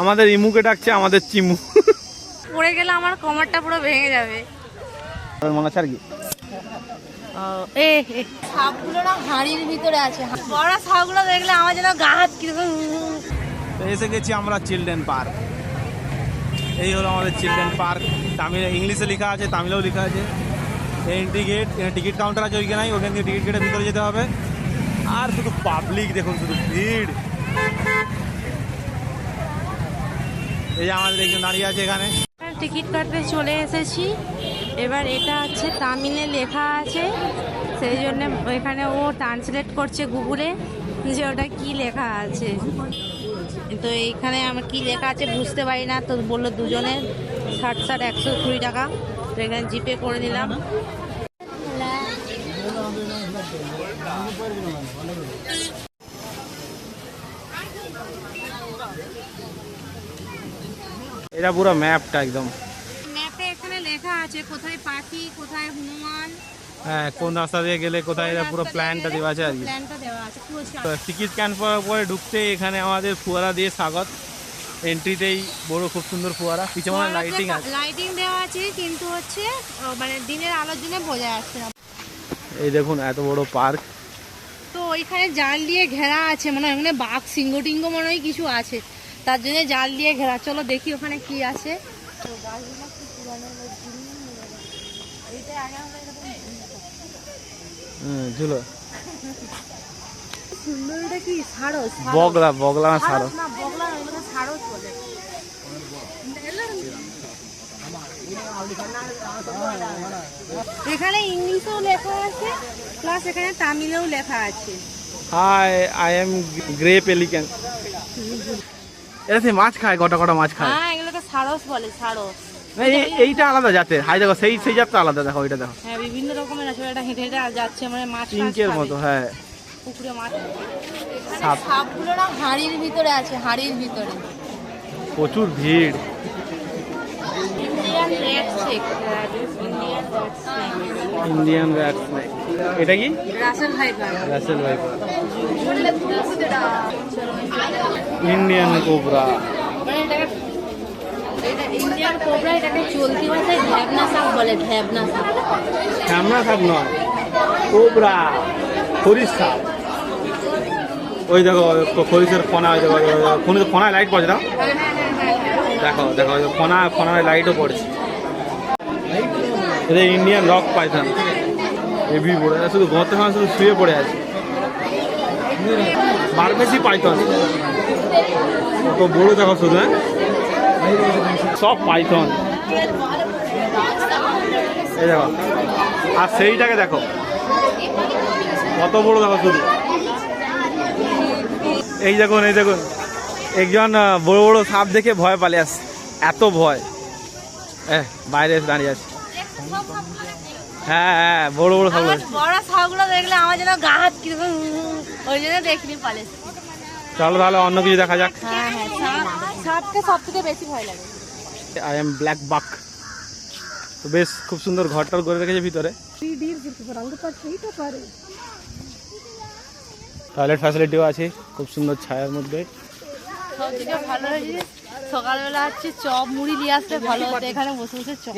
আমাদের ইমুকে ডাকছে আমাদের চিমু। পড়ে গেলে আমার কোমরটা পুরো ভেঙে যাবে। মনে আছে আর কি? এ সাপগুলো না হাড়ির ভিতরে আছে। বড় সাপগুলো দেখলে আমার যেন গা হাত কীরকম এসে গেছি আমরা চিলড্রেন পার্ক। এই হলো আমাদের চিলড্রেন পার্ক। তামিল ইংলিশে লেখা আছে তামিলেও লেখা আছে। এন্ট্রি গেট টিকিট কাউন্টার আছে ওখান থেকে টিকিট গেটের ভিতরে যেতে হবে। আর শুধু পাবলিক দেখুন শুধু ভিড়। আমাদের একজন দাঁড়িয়ে আছে এখানে। টিকিট কাটতে চলে এসেছি। এবার এটা হচ্ছে তামিলে লেখা আছে। সেই জন্য এখানে ও ট্রান্সলেট করছে গুগলে যে ওটা কি লেখা আছে। তো এইখানে আমার কি লেখা আছে বুঝতে পারি না, তো বলল দুজনে ষাট ষাট একশো কুড়ি টাকা। তো এখানে জিপে করে নিলাম। এটা পুরো ম্যাপটা একদম। ম্যাপে এখানে লেখা আছে কোথায় পাখি কোথায় হনুমান হ্যাঁ কোন রাস্তা দিয়ে গেলে কোথায় এটা পুরো প্ল্যানটা দেওয়া আছে আর কি। টিকিট স্ক্যান করার পরে ঢুকতে এখানে আমাদের ফুয়ারা দিয়ে স্বাগত। এন্ট্রিতেই বড় খুব সুন্দর ফুয়ারা। পিছনে লাইটিং আছে। লাইটিং দেওয়া আছে কিন্তু হচ্ছে মানে দিনের আলোর জন্য বোঝা যাচ্ছে না। এই দেখুন এত বড় পার্ক। তো ওইখানে জাল দিয়ে ঘেরা আছে মানে ওখানে বাঘ সিংহ টিঙ্গ মনে হয় কিছু আছে। তার জন্য জাল দিয়ে ঘেরা। চলো দেখি ওখানে কি আছে। ঝুলো। সুন্দর কি? সারস বগলা বগলা না সারস না বগলা না সারস বলে। এখানে ইংলিশেও লেখা আছে প্লাস এখানে তামিলেও লেখা আছে। Hi I am grey pelican এটা সে মাছ খায় কটা কটা মাছ খায়। হ্যাঁ এগুলোকে সারস বলে সারস। এই- এইটা আলাদা জাতের। হাই দেখো সেই সেই জাতটা আলাদা দেখো ওইটা দেখো। হ্যাঁ বিভিন্ন রকমের আছে এটা হেঁটে হেঁটে যাচ্ছে মানে মাছ মতো হ্যাঁ। পুকুরে মাছ সাপগুলো না হাঁড়ির ভিতরে আছে হাঁড়ির ভিতরে। প্রচুর ভিড়। ইন্ডিয়ান র্যাট এটা কি? Russell viper Russell viper Indian cobra Indian cobra এটাকে চলতি ভাষায় ভ্যাবনা সাপ বলে ভ্যাবনা সাপ। শ্যামলা সাপ নয় কোবরা খরিস সাপ। ওই দেখো খরিসের ফনা ওই দেখো ফোনে ফোনায় লাইট পড়ছে না? দেখো দেখো ওই ফনা ফনায় লাইটও পড়ছে। এটা ইন্ডিয়ান রক পাইথন হেভি পড়ে শুধু গর্তে ফোনা শুধু শুয়ে পড়ে আছে। বারবেসি পাইথন কত বড় দেখো শুধু হ্যাঁ? সব পাইথন এই দেখো, আর সেইটাকে দেখো। কত বড় দেখো শুধু। এই দেখুন এই দেখুন। একজন বড় বড় সাপ দেখে ভয় পালে, আস, এত ভয়। হ্যাঁ বাইরে দাঁড়িয়ে আছে। হ্যাঁ হ্যাঁ বড় বড় সাপ বড় সাপগুলো দেখলে আমার যেন গা হাত কীরকম ওই জন্য দেখিনি পালে চলো তাহলে অন্য কিছু দেখা যাক। হ্যাঁ হ্যাঁ সাপকে সব থেকে বেশি ভয় লাগে। আই এম ব্ল্যাক বাক তো বেশ খুব সুন্দর ঘরটার করে রেখেছে ভিতরে। টয়লেট ফ্যাসিলিটিও আছে খুব সুন্দর ছায়ার মধ্যে। ভালো হয়েছে সকালবেলা হচ্ছে চপ মুড়ি নিয়ে আসতে ভালো হতো। এখানে বসে বসে চপ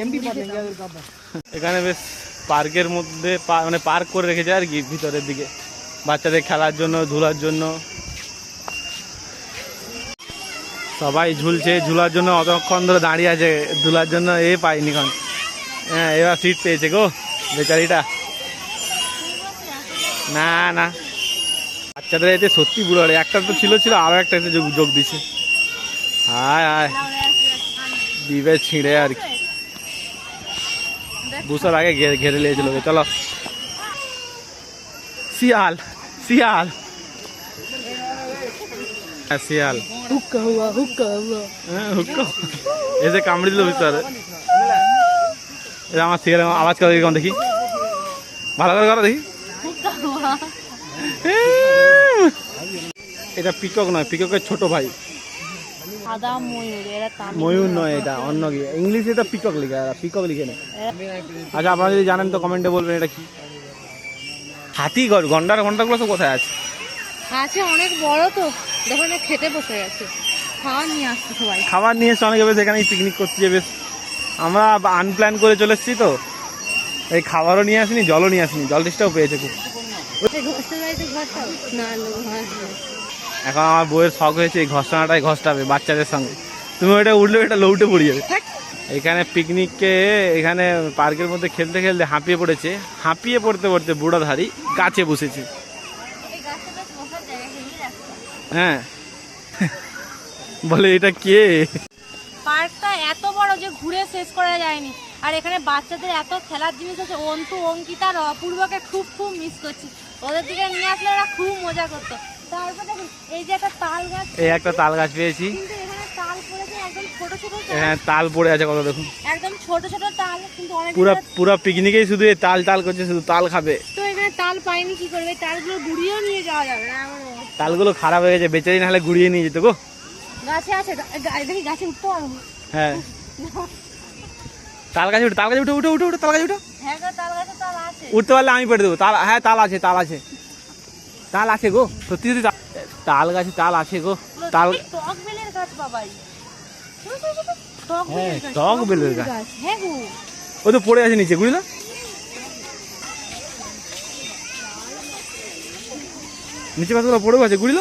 এখানে বেশ পার্কের মধ্যে পা- মানে পার্ক করে রেখেছে আর কি ভিতরের দিকে। বাচ্চাদের খেলার জন্য ধুলার জন্য। সবাই ঝুলছে ঝুলার জন্য অতক্ষণ ধরে দাঁড়িয়ে আছে। ধুলার জন্য এ পাইনি এখন। হ্যাঁ এবার সিট পেয়েছে গো বেচারিটা। না না। বাচ্চাদের এতে সত্যি বুড়ো একটা তো ছিল ছিল আরও একটা যোগ দিছে। হায় হায় দিবে ছিঁড়ে আর কি। বছর আগে ঘেরে নিয়েছিল চলো। শিয়াল শিয়াল। হ্যাঁ, শিয়াল। হুক্কা হুয়া হুক্কা হুয়া। হ্যাঁ, হুক্কা। এসে কামড়ে দিল এটা আমার শিয়াল আওয়াজ করে কেমন দেখি। ভালো করে করো দেখি। এটা পিকক নয় পিককের ছোট ভাই। সাদা ময়ূর এরা ময়ূর নয় এটা অন্য কি ইংলিশে এটা পিকক লিখে আর পিকক লিখে নেই আচ্ছা আপনারা যদি জানেন তো কমেন্টে বলবেন এটা কি। হাতি ঘর গন্ডার ঘন্টাগুলো সব কোথায় আছে? আছে অনেক বড় তো দেখো না খেতে বসে গেছে। খাওয়া নিয়ে আসতো সবাই। খাবার নিয়ে এসে অনেকে বেশ এখানেই পিকনিক করতে বেশ। আমরা আনপ্ল্যান করে চলে এসেছি তো। এই খাবারও নিয়ে আসিনি জলও নিয়ে আসিনি জল টেস্টটাও পেয়েছে খুব। ঘষতে না। এখন আমার বইয়ের শখ হয়েছে এই ঘষানাটাই ঘষটাবে বাচ্চাদের সঙ্গে। তুমি ওইটা উঠলে এটা লৌটে পড়ে যাবে। এখানে পিকনিককে এখানে পার্কের মধ্যে খেলতে খেলতে হাঁপিয়ে পড়েছে। হাঁপিয়ে পড়তে পড়তে বুড়াধারী গাছে বসেছে। হ্যাঁ। বলে এটা কে? পার্কটা এত বড় যে ঘুরে শেষ করা যায়নি। আর এখানে বাচ্চাদের এত খেলার জিনিস আছে। অন্তু অঙ্কিতা আর অপূর্বকে খুব খুব মিস করছি। ওদের দিকে নিয়ে আসলে ওরা খুব মজা করতো। তারপর এই যে একটা তাল গাছ এই একটা তাল গাছ পেয়েছি। কিন্তু এখানে তাল পড়েছে একদম ছোট ছোট হ্যাঁ তাল পড়ে আছে কত দেখুন। একদম ছোট ছোট তাল কিন্তু অনেক পুরা পুরা পিকনিকেই শুধু এই তাল তাল করছে শুধু তাল খাবে। তো এখানে তাল পাইনি কি করবে? তালগুলো গুড়িয়েও নিয়ে যাওয়া যাবে না তালগুলো খারাপ হয়ে গেছে বেচারি না হলে গুড়িয়ে নিয়ে যেত গো। গাছে আছে গা- গা- দেখি গাছে উঠতে পারব। হ্যাঁ। তাল গাছে উঠে তাল গাছে উঠে উঠে উঠে উঠে তাল গাছে উঠে। হ্যাঁ তাল গাছে তাল আছে। উঠতে পারলে আমি পেটে দেবো তাল হ্যাঁ তাল আছে তাল আছে। তাল আছে গো সত্যি সত্যি তাল- তাল গাছে তাল আছে গো তাল টক বেলের গাছ বাবাই। টক হ্যাঁ, বেলের গাছ টক বেলের গাছ। হ্যাঁ গো। ও তো পড়ে আছে নিচে বুঝলো? নিচে পাশগুলো পড়েও আছে গুড়িল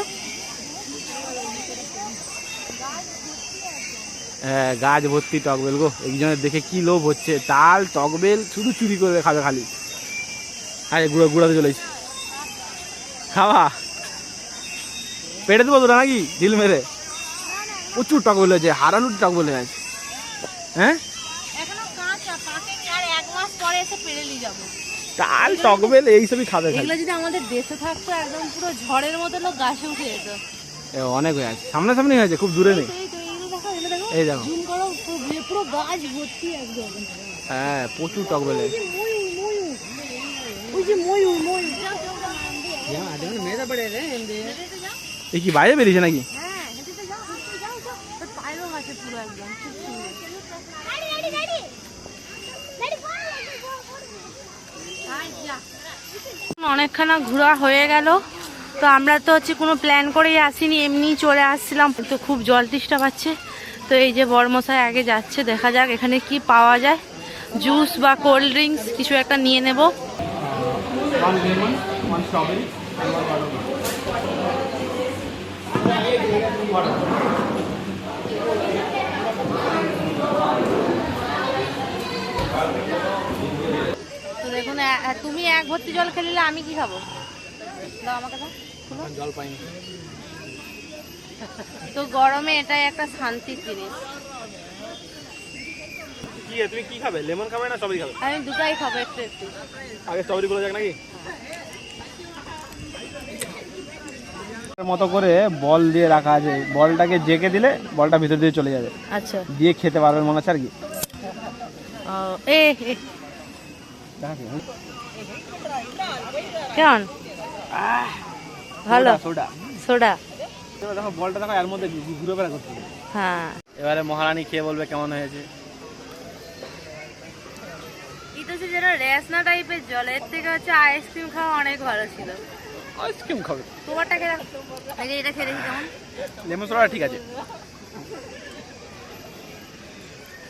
হ্যাঁ গাছ ভর্তি টকবেল গো একজনের দেখে কি লোভ হচ্ছে তাল টকবেল শুধু চুরি করে খাবে খালি। আরে গুঁড়ো গুঁড়াতে চলেছি খাওয়া পেটে দেবো তোরা নাকি? ঢিল মেরে। প্রচুর টকবেল হয়েছে হারালুর টকবেল হয়ে? আছে হ্যাঁ তাল টকবেল এইসবই খাবে এগুলো যদি আমাদের দেশে থাকতো একদম পুরো ঝড়ের মতো লোক গাছে উঠে যেত। অনেক হয়ে আছে। সামনাসামনি হয়েছে খুব দূরে নেই। এই দেখো। পুরো গাছ ভর্তি একদম। হ্যাঁ প্রচুর টকবেল ওই যে ময়ূর ময়ূর। কি বাইরে বেরিয়েছে নাকি হ্যাঁ, হেঁটে হেঁটে যাও, হেঁটে যাও, যাও। ওর আছে পুরো একদম, খুব সুন্দর। আয়, যা। অনেকখানা ঘোরা হয়ে গেল। তো আমরা তো হচ্ছে কোনো প্ল্যান করেই আসিনি এমনি চলে আসছিলাম। তো খুব জল তৃষ্ণা পাচ্ছে। তো এই যে বর্মশাই আগে যাচ্ছে দেখা যাক এখানে কি পাওয়া যায়। জুস বা কোল্ড ড্রিঙ্কস কিছু একটা নিয়ে নেব। দেখুন তুমি এক ভর্তি জল খেলিলে আমি কি খাব? দাও আমাকে দাও জল পাইনি। তো গরমে এটাই একটা শান্তির জিনিস। কি তুমি কি খাবে? লেমন খাবে না স্ট্রবেরি খাবে? আমি দুটাই খাব একটু একটু। আগে স্ট্রবেরি গুলো যাক নাকি। মতো করে বল দিয়ে রাখা আছে। বলটাকে জেকে দিলে বলটা ভিতর দিয়ে চলে যাবে। আচ্ছা। দিয়ে খেতে পারবেন মনে হচ্ছে আর কি। কেমন? ভালো? Soda soda. দেখো বলটা দেখো এর মধ্যে ঘুরে বেড়া করছে। হ্যাঁ। এবারে মহারানী খেয়ে বলবে কেমন হয়েছে। যেটা রেসনা টাইপের জল এর থেকে হচ্ছে আইসক্রিম খাওয়া অনেক ভালো ছিল। আইসক্রিম খাবে। তোমারটা খেয়ে। এই যে এটা খেয়ে দেখি কেমন। লেমন সোডা ঠিক আছে।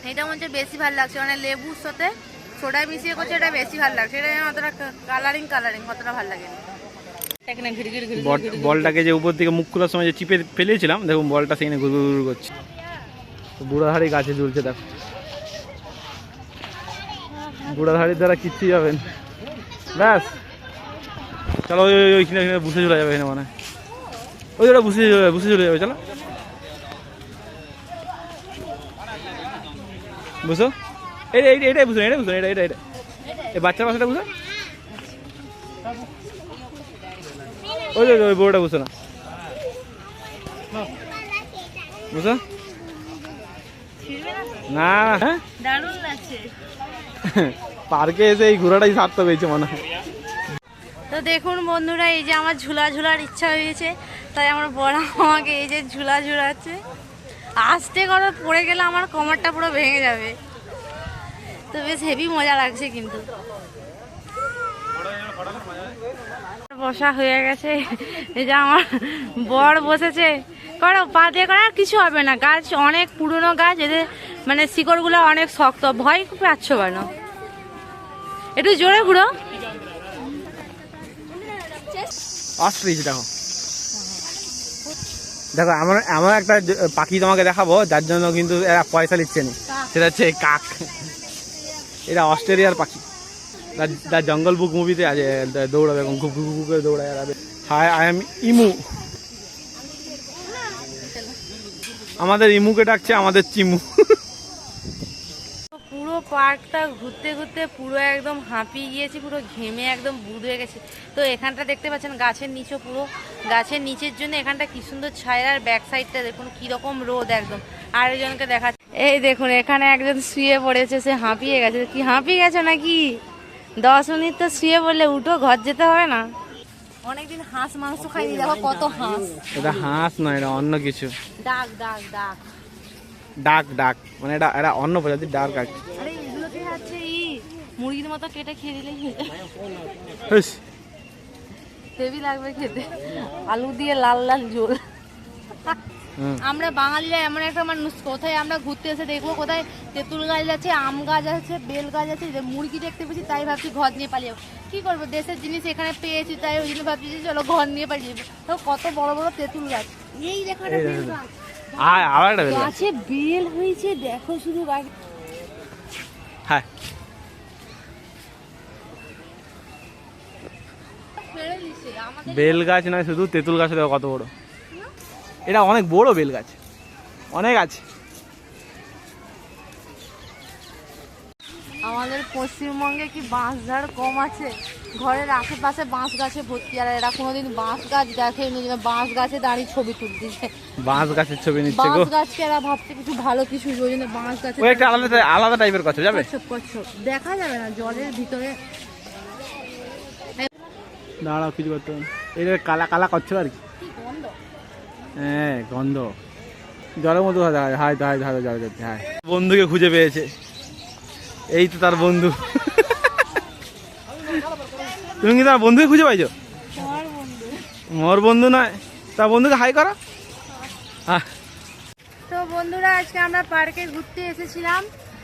এটা মনে হচ্ছে বেশি ভালো লাগছে মানে লেবুর সাথে সোডা মিশিয়ে করছে এটা বেশি ভালো লাগছে। এটা অতটা কালারিং কালারিং অতটা ভালো লাগে এখানে ঘিরে ঘিরে ঘিরে বল- বলটাকে যে উপর থেকে মুখ খোলার সময় যে চিপে ফেলেছিলাম দেখুন বলটা সেখানে ঘুর ঘুর করছে। তো বুড়াধারি গাছে ঝুলছে দেখো। বুড়াধারির দ্বারা কিচ্ছু যাবেন ব্যাস। চলো ওই ওই- ওইখানে ওইখানে বুসে চলে যাবে এখানে মানে। ওই ওটা বুসে চলে যাবে বুসে চলে যাবে চলো। বুঝো এই এই এটাই বুঝুন এটাই বুঝুন এটা এটা এটা এই বাচ্চার বাসাটা বুঝো ওই ওই ওই বড়টা বুঝো না। বুঝো না পার্কে এসে এই ঘোরাটাই সার্থক পেয়েছে মনে হয়। তো দেখুন বন্ধুরা, এই যে আমার ঝুলা ঝুলার ইচ্ছা হয়েছে তাই আমার বড় আমাকে এই যে ঝুলা ঝুলাচ্ছে। আস্তে করে পড়ে গেলে আমার কোমরটা পুরো ভেঙে যাবে। তো বেশ হেভি মজা লাগছে কিন্তু। বসা হয়ে গেছে। এই যে আমার বর বসেছে। করো, পা দিয়ে করো কিছু হবে না। গাছ অনেক পুরনো গাছ, এদের মানে শিকড়গুলো অনেক শক্ত। ভয় পাচ্ছ কেন? একটু জোরে ঘুরো। অস্ট্রিচ দেখো দেখো, আমার আমার একটা পাখি তোমাকে দেখাবো, যার জন্য কিন্তু এরা পয়সা নিচ্ছে না। সেটা হচ্ছে কাক। এটা অস্ট্রেলিয়ার পাখি। তার- জঙ্গল বুক মুভিতে আছে দৌড়াবে এবং ঘুপ ঘুপ করে দৌড়ায় আর হাই আই এম ইমু। আমাদের ইমুকে ডাকছে আমাদের চিমু। পুরো পার্কটা ঘুরতে ঘুরতে পুরো একদম হাঁপিয়ে গিয়েছি পুরো ঘেমে একদম বুড় হয়ে গেছে। তো এখানটা দেখতে পাচ্ছেন গাছের নিচে পুরো। গাছের নিচের জন্য এখানটা কি সুন্দর ছায়া আর ব্যাক সাইডটা দেখুন কীরকম রোদ একদম। আরেকজনকে দেখা এই দেখুন এখানে একজন শুয়ে পড়েছে সে হাঁপিয়ে গেছে। কি হাঁপিয়ে গেছে নাকি? দশ মিনিট তো শুয়ে পড়লে উঠো ঘর যেতে হবে না। অনেকদিন হাঁস মাংস খাইনি দেখো কত হাঁস। এটা হাঁস নয় এটা অন্য কিছু। ডাক ডাক ডাক। ডাক ডাক। মানে এটা এটা অন্য প্রজাতির ডাক আছে আরে এগুলোকে হচ্ছে ই মুরগির মতো কেটে খেয়ে দিলে হেভি লাগবে খেতে। আলু দিয়ে লাল লাল ঝোল। আমরা বাঙালিরা এমন একটা মানুষ কোথায় আমরা ঘুরতে এসে দেখব? কোথায় তেঁতুল গাছ আছে আম গাছ আছে বেল গাছ আছে যে মুরগি দেখতে পেয়েছি তাই ভাবছি ঘর নিয়ে পালিয়ে যাব। কি করব? দেশের জিনিস এখানে পেয়েছি তাই ওই জন্য ভাবছি যে চলো ঘর নিয়ে পালিয়ে যাব। তো কত বড় বড় তেঁতুল গাছ। এই দেখো একটা বেল গাছ আর আবার একটা বেলা গাছে বেল হয়েছে দেখো শুধু গাছ। হ্যাঁ ফেলে দিছে আমাদের বেল গাছ নয় শুধু তেঁতুল গাছ দেখো কত বড়। এটা অনেক বড় বেল গাছ। অনেক আছে। আমাদের পশ্চিমবঙ্গে কি বাঁশ ঝাড় কম আছে? ঘরের আশেপাশে বাঁশ গাছে ভর্তি আর এরা কোনোদিন বাঁশ গাছ দেখেনি যে বাঁশ গাছে দাঁড়িয়ে ছবি তুলতেছে বাঁশ গাছের ছবি নিচ্ছে গো বাঁশ গাছকে এরা ভাবছে কিছু ভালো কিছু ওই জন্য বাঁশ গাছে ওই একটা আলাদা আলাদা টাইপের কথা যাবে কচ্ছপ কচ্ছপ দেখা যাবে না জলের ভিতরে দাঁড়াও কিছু করতে এটা কালা কালা করছ আর কি হ্যাঁ গন্ধ জলের মতো হায় হায় হায় হায় হায় জল যাচ্ছে হায় বন্ধুকে খুঁজে পেয়েছে এই তো তার বন্ধু তুমি কি তার বন্ধুকে খুঁজে পাইছো? মোর বন্ধু নয়। তার বন্ধুকে হাই করো। তো বন্ধুরা আজকে আমরা পার্কে ঘুরতে এসেছিলাম।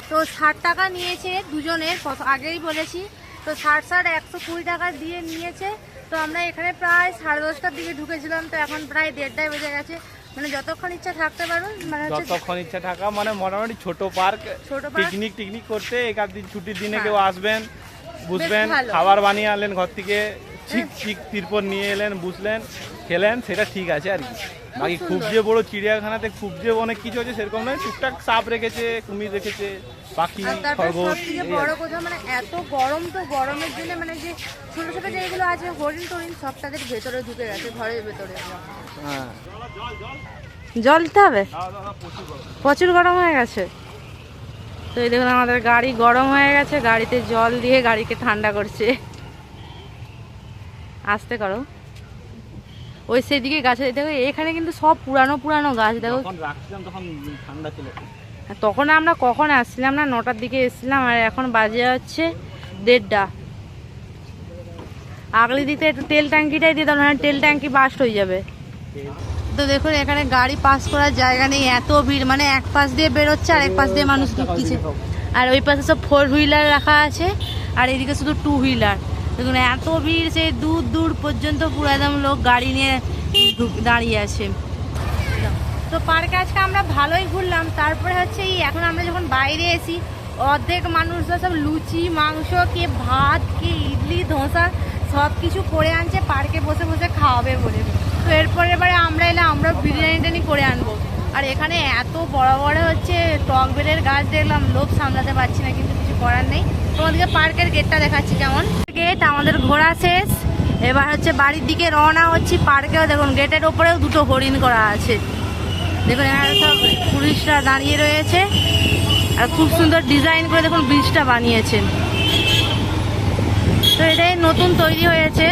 তো ষাট টাকা নিয়েছে দুজনের কত আগেই বলেছি। তো ষাট ষাট একশো কুড়ি টাকা দিয়ে নিয়েছে। তো আমরা এখানে প্রায় সাড়ে দশটার দিকে ঢুকেছিলাম। তো এখন প্রায় দেড়টায় বেজে গেছে। মানে যতক্ষণ ইচ্ছা থাকতে পারুন মানে যতক্ষণ ইচ্ছা থাকা মানে মোটামুটি ছোট পার্ক। ছোট পিকনিক টিকনিক করতে একার দিন ছুটির দিনে হ্যাঁ। কেউ আসবেন। বুঝবেন খাবার বানিয়ে আনলেন ঘর থেকে ঠিক ঠিক তিরপর নিয়ে এলেন বুঝলেন খেলেন সেটা ঠিক আছে আর কি। বাকি খুব যে বড় চিড়িয়াখানাতে খুব যে অনেক কিছু আছে সেরকম নয় টুকটাক সাপ রেখেছে কুমির রেখেছে পাখি খরগোশ বড় কথা মানে এত গরম তো গরমের জন্য মানে যে ছোট ছোট যেগুলো আছে হরিণ টরিণ সব তাদের ভেতরে ঢুকে গেছে ঘরের ভেতরে। হ্যাঁ। জল দিতে হবে? প্রচুর গরম হয়ে গেছে। তো এই দেখুন আমাদের গাড়ি গরম হয়ে গেছে গাড়িতে জল দিয়ে গাড়িকে ঠান্ডা করছে। আসতে করো। ওই সেদিকে গাছে দেখো এখানে কিন্তু সব পুরানো পুরানো গাছ দেখো। তখন ঠান্ডা ছিল। তখন আমরা কখন আসছিলাম না নটার দিকে এসেছিলাম আর এখন বাজে হচ্ছে দেড়টা। আগলি দিতে একটু তেল ট্যাঙ্কিটাই দিয়ে দাও না তেল ট্যাঙ্কি বাস্ট হয়ে যাবে। তো দেখুন, এখানে গাড়ি পাস করার জায়গা নেই, এত ভিড়। মানে এক পাশ দিয়ে বেরোচ্ছে আর এক পাশ দিয়ে মানুষ ঢুকতেছে আর ওই পাশে সব ফোর হুইলার রাখা আছে, আর এদিকে শুধু টু হুইলার দেখুন, এত ভিড় সেই দূর দূর পর্যন্ত পুরো একদম লোক গাড়ি নিয়ে দাঁড়িয়ে আছে। তো পার্কে আজকে আমরা ভালোই ঘুরলাম। তারপরে হচ্ছে এই এখন আমরা যখন বাইরে এসি, অর্ধেক মানুষরা সব লুচি, মাংস, কে ভাত, কে ইডলি, ধোসা সব কিছু করে আনছে পার্কে বসে বসে খাওয়াবে বলে। তো এরপরে এবারে আমরা এলে আমরা বিরিয়ানি টানি করে আনব। আর এখানে এত বড় বড় হচ্ছে টক বেলের গাছ দেখলাম, লোভ সামলাতে পারছি না, কিন্তু কিছু করার নেই। তোমাদেরকে পার্কের গেটটা দেখাচ্ছি কেমন। গেট আমাদের ঘোরা শেষ। এবার হচ্ছে বাড়ির দিকে রওনা হচ্ছি পার্কেও। দেখুন গেটের ওপরেও দুটো হরিণ করা আছে। দেখুন, এখানে সব পুলিশরা দাঁড়িয়ে রয়েছে। আর খুব সুন্দর ডিজাইন করে দেখুন ব্রিজটা বানিয়েছেন তো এটাই নতুন তৈরি হয়েছে।